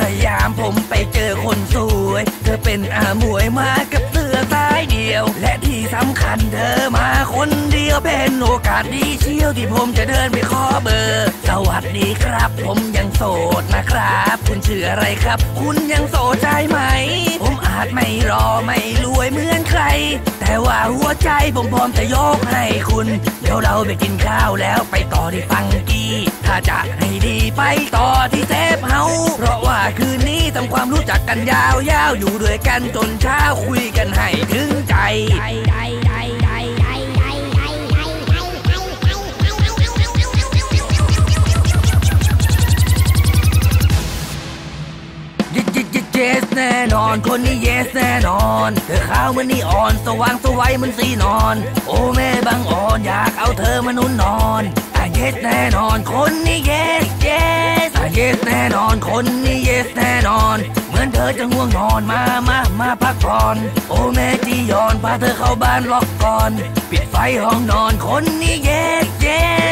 สยามผมไปเจอคนสวย เธอเป็นอามวยมากับเสื้อสายเดียว และที่สำคัญเธอมาคนเดียวเป็นโอกาสดีเชี่ยวที่ผมจะเดินไปขอเบอร์ สวัสดีครับ ผมยังโสดนะครับ คุณชื่ออะไรครับ คุณยังโสดใช่ไหม ผมอาจไม่รอไม่รวยเหมือนใคร แต่ว่าหัวใจผมพร้อมจะยกให้คุณ เดี๋ยวเราไปกินข้าวแล้วไปต่อที่ฟังกี้ ถ้าจะให้ดีไปต่อที่เซฟเฮาเพราะว่า คืนนี้ทำความรู้จักกันยาวๆ อยู่ด้วยกันจนเช้าคุยกันให้ถึงใจยิยิยิเยสแน่นอนคนนี้เยสแน่นอนเธอขาวเหมือนนีอ่อนสว่างสวัยเหมือนสีนอน โอ้แม่บางอ่อนอยากเอาเธอมานุ่นนอนอะเยสแน่นอนคนนี้เยสเย สแน่นอน คนนี้เยสแน่นอน เหมือนเธอจะง่วงนอนมา มา มาพักผ่อน โอแม่จียอนพาเธอเข้าบ้านล็อกก่อน ปิดไฟห้องนอน คนนี้เยสเยส